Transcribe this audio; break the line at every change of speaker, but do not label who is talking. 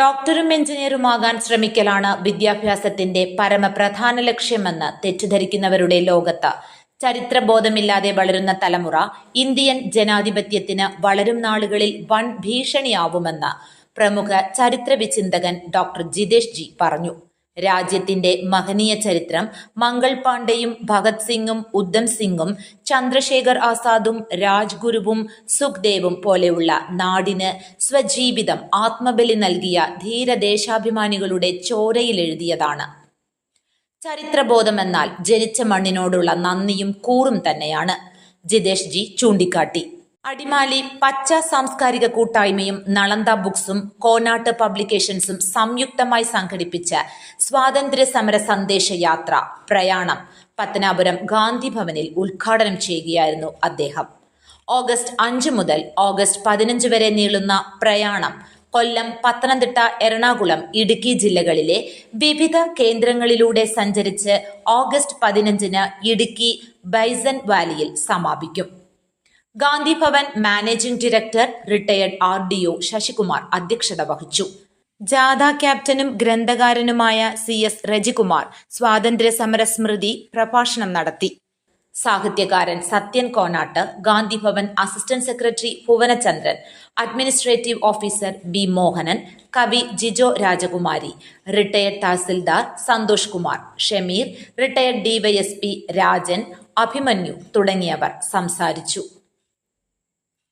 ഡോക്ടറും എഞ്ചിനീയറുമാകാൻ ശ്രമിക്കലാണ് വിദ്യാഭ്യാസത്തിന്റെ പരമപ്രധാന ലക്ഷ്യമെന്ന് തെറ്റിദ്ധരിക്കുന്നവരുടെ ലോകത്ത്. ചരിത്രബോധമില്ലാതെ വളരുന്ന തലമുറ ഇന്ത്യൻ ജനാധിപത്യത്തിന് വളരും നാളുകളിൽ വൻ ഭീഷണിയാവുമെന്ന് പ്രമുഖ ചരിത്ര വിചിന്തകൻ ഡോക്ടർ ജിതേഷ് ജി പറഞ്ഞു. രാജ്യത്തിന്റെ മഹനീയ ചരിത്രം മംഗൾ പാണ്ഡെയും ഭഗത് സിംഗും ഉദ്ധം സിംഗും ചന്ദ്രശേഖർ ആസാദും രാജ്ഗുരുവും സുഖ്ദേവും പോലെയുള്ള നാടിന് സ്വജീവിതം ആത്മബലി നൽകിയ ധീരദേശാഭിമാനികളുടെ ചോരയിലെഴുതിയതാണ്. ചരിത്രബോധമെന്നാൽ ജനിച്ച മണ്ണിനോടുള്ള നന്ദിയും കൂറും തന്നെയാണ്. ജിതേഷ് ജി ചൂണ്ടിക്കാട്ടി. അടിമാലി പച്ച സാംസ്കാരിക കൂട്ടായ്മയും നളന്ത ബുക്സും കോനാട്ട് പബ്ലിക്കേഷൻസും സംയുക്തമായി സംഘടിപ്പിച്ച സ്വാതന്ത്ര്യ സമര സന്ദേശ യാത്ര പ്രയാണം പത്തനാപുരം ഗാന്ധി ഭവനിൽ ഉദ്ഘാടനം ചെയ്യുകയായിരുന്നു അദ്ദേഹം. ഓഗസ്റ്റ് അഞ്ച് മുതൽ ഓഗസ്റ്റ് പതിനഞ്ച് വരെ നീളുന്ന പ്രയാണം കൊല്ലം പത്തനംതിട്ട എറണാകുളം ഇടുക്കി ജില്ലകളിലെ വിവിധ കേന്ദ്രങ്ങളിലൂടെ സഞ്ചരിച്ച് ഓഗസ്റ്റ് പതിനഞ്ചിന് ഇടുക്കി ബൈസൺ വാലിയിൽ സമാപിക്കും. Gandhi Bhavan managing director retired R D O Sasikumar അധ്യക്ഷത വഹിച്ചു. ജാഥ ക്യാപ്റ്റനും ഗ്രന്ഥകാരനുമായ സി എസ് രജികുമാർ സ്വാതന്ത്ര്യ സമര സ്മൃതി പ്രഭാഷണം നടത്തി. സാഹിത്യകാരൻ Sathyan Konatt Gandhi Bhavan assistant secretary Bhuvanachandran administrative officer B Mohanan കവി Jijo Rajakumari retired tahsildar Santhosh Kumar Shameer retired DYSP Rajan Abhimanyu തുടങ്ങിയവർ സംസാരിച്ചു.